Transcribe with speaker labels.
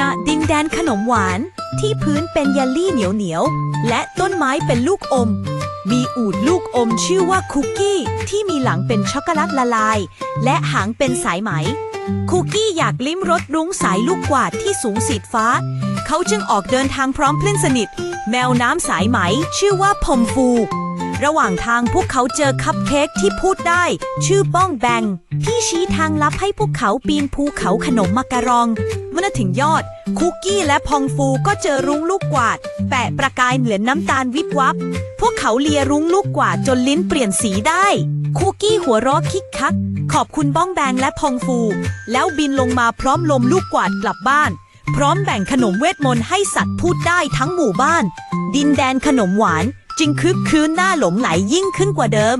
Speaker 1: ณดินแดนขนมหวานที่พื้นเป็นเยลลี่เหนียวเหนียวและต้นไม้เป็นลูกอม มีอูดลูกอมชื่อว่าคุกกี้ที่มีหลังเป็นช็อกโกแลตละลาย และหางเป็นสายไหม คุกกี้อยากลิ้มรสรุ้งสายลูกกวาดที่สูงสีฟ้า เขาจึงออกเดินทางพร้อมเพื่อนสนิท แมวน้ำสายไหม ชื่อว่าพมฟู ระหว่างทางพวกเขาเจอคัพเค้กที่พูดได้ ชื่อป้องแบงที่ชี้ทางลับให้พวกเขาปีนภูเขาขนมมักกะรอง เมื่อถึงยอด คุกกี้และพองฟูก็เจอรุ้งลูกกวาด แปะประกายเหมือนน้ำตาลวิบวับ พวกเขาเลียรุ้งลูกกวาดจนลิ้นเปลี่ยนสีได้ คุกกี้หัวเราะคิกคัก ขอบคุณบ้องแบงและพองฟู แล้วบินลงมาพร้อมลมลูกกวาดกลับบ้าน พร้อมแบ่งขนมเวทมนต์ให้สัตว์พูดได้ทั้งหมู่บ้าน ดินแดนขนมหวานจึงคึกคืนหน่าหลงไหลยิ่งขึ้นกว่าเดิม